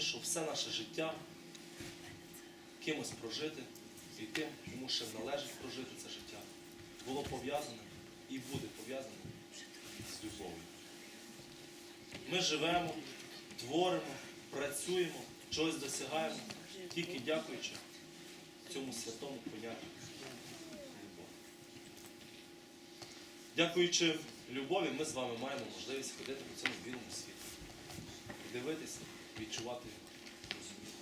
що все наше життя кимось прожити і тим, кому ще належить прожити це життя, було пов'язане і буде пов'язане з любов'ю. Ми живемо, творимо, працюємо, чогось досягаємо, тільки дякуючи цьому святому поняттю любов. Дякуючи любові, ми з вами маємо можливість ходити по цьому білому світу, дивитися, відчувати розуміти.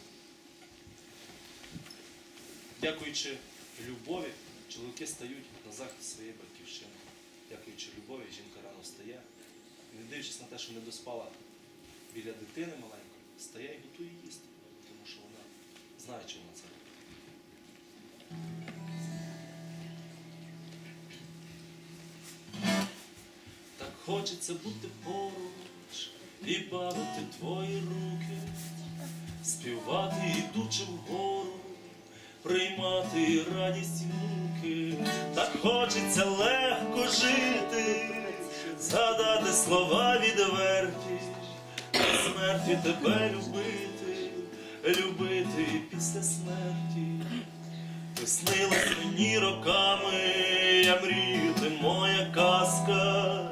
Дякуючи любові, чоловіки стають на захист своєї батьківщини. Дякуючи любові, жінка рано встає. І не дивлячись на те, що не доспала біля дитини маленької, стає і готує їсти, тому що вона знає, вона це робить. Так хочеться бути поруч і бавити твої руки, співати, ідучи вгору, приймати радість муки. Так хочеться легко жити, згадати слова відверті, смерті тебе любити, любити після смерті. Ти снилась мені роками, я мрію, ти моя казка.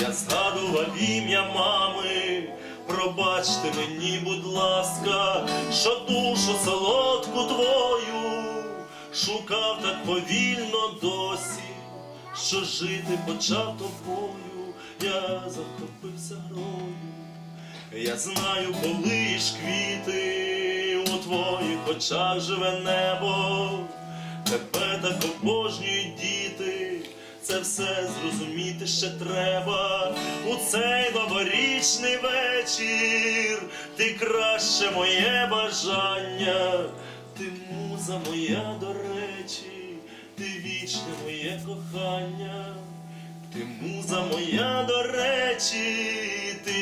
Я згадував ім'я мами, пробачте мені, будь ласка, що душу солодку твою шукав так повільно досі, що жити почав тобою, я захопився грою. Я знаю, коли ж квіти у твоїх очах живе небо, тебе так обожнюють діти, це все зрозуміти ще треба. У цей новорічний вечір ти краще моє бажання, ти муза моя до речі, ти вічне моє кохання. Ти муза моя до речі, ти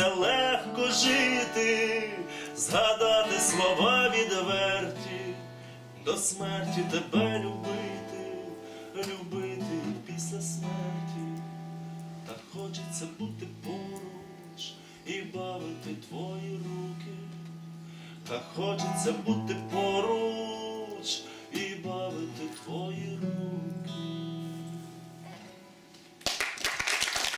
хочеться легко жити, згадати слова відверті, до смерті тебе любити, любити після смерті, так хочеться бути поруч і бавити твої руки, так хочеться бути поруч